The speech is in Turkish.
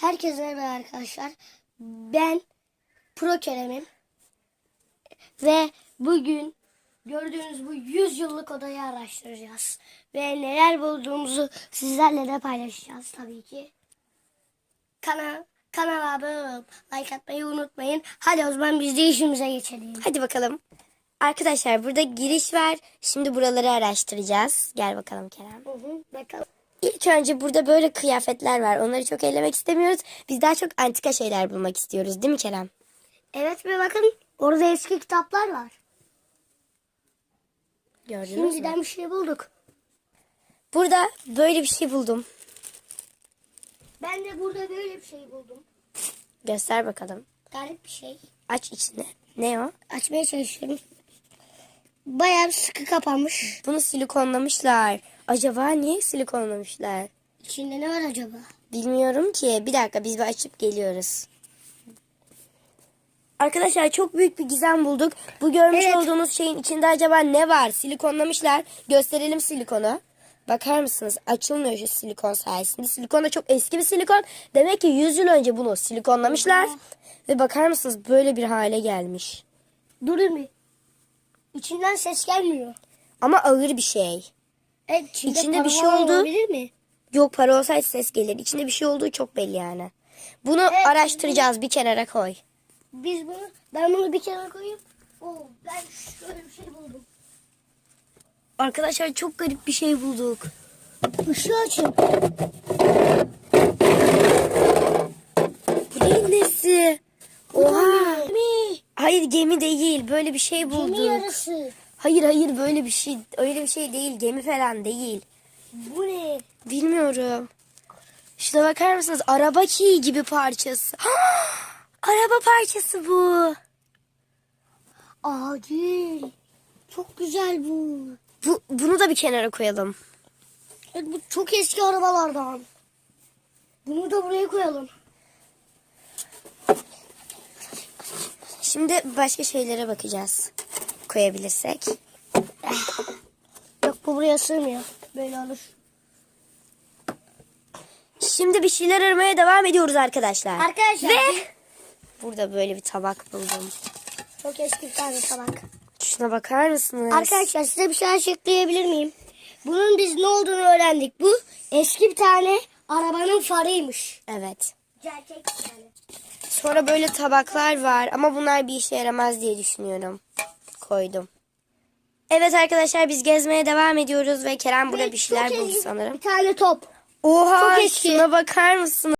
Herkese merhaba arkadaşlar. Ben Pro Kerem'im. Ve bugün gördüğünüz bu 100 yıllık odayı araştıracağız. Ve neler bulduğumuzu sizlerle de paylaşacağız tabii ki. Kanal, kanala abone olup like atmayı unutmayın. Hadi o zaman biz de işimize geçelim. Hadi bakalım. Arkadaşlar burada giriş var. Şimdi buraları araştıracağız. Gel bakalım Kerem. Hı hı, bakalım. İlk önce burada böyle kıyafetler var. Onları çok ellemek istemiyoruz. Biz daha çok antika şeyler bulmak istiyoruz. Değil mi Kerem? Evet ve bakın orada eski kitaplar var. Gördünüz mü? Şimdiden bir şey bulduk. Burada böyle bir şey buldum. Ben de burada böyle bir şey buldum. Göster bakalım. Garip bir şey. Aç içine. Ne o? Açmaya çalışıyorum. Bayağı sıkı kapanmış. Bunu silikonlamışlar. Acaba niye silikonlamışlar? İçinde ne var acaba? Bilmiyorum ki. Bir dakika biz bir açıp geliyoruz. Arkadaşlar çok büyük bir gizem bulduk. Bu görmüş Evet. olduğunuz şeyin içinde acaba ne var? Silikonlamışlar. Gösterelim silikonu. Bakar mısınız? Açılmıyor şu silikon sayesinde. Silikon da çok eski bir silikon. Demek ki 100 yıl önce bunu silikonlamışlar. Ve bakar mısınız böyle bir hale gelmiş. Durun bir. İçinden ses gelmiyor. Ama ağır bir şey. Evet, içinde, İçinde bir şey oldu. Olabilir mi? Yok para olsaydı ses gelir. İçinde bir şey olduğu çok belli yani. Bunu Evet, araştıracağız. Bir kenara koy. Biz bunu, ben bunu bir kenara koyayım. Oo, ben şöyle bir şey buldum. Arkadaşlar çok garip bir şey bulduk. Işığı açın. Bu neyin nesi? Oha. Gemi. Hayır gemi değil. Böyle bir şey bulduk. Gemi yarısı. Hayır hayır böyle bir şey. Öyle bir şey değil. Gemi falan değil. Bu ne? Bilmiyorum. Şuna bakar mısınız? Araba ki gibi parçası. Araba parçası bu. Acil. Çok güzel bu. bu. Bunu da bir kenara koyalım. Evet, bu çok eski arabalardan. Bunu da buraya koyalım. Şimdi başka şeylere bakacağız. Koyabilirsek. Yok bu buraya sığmıyor. Böyle alır. Şimdi bir şeyler aramaya devam ediyoruz arkadaşlar. Arkadaşlar Ve burada böyle bir tabak buldum. çok eski bir tane tabak. Şuna bakar mısınız? Arkadaşlar size bir şey açıklayabilir miyim? Bunun biz ne olduğunu öğrendik. Bu eski bir tane arabanın farıymış. Evet. Gerçek bir tane. Sonra böyle tabaklar var ama bunlar bir işe yaramaz diye düşünüyorum. Koydum. Evet arkadaşlar biz gezmeye devam ediyoruz ve Kerem burada bir şeyler buldu sanırım. Bir tane top. Oha çok eski. şuna bakar mısınız?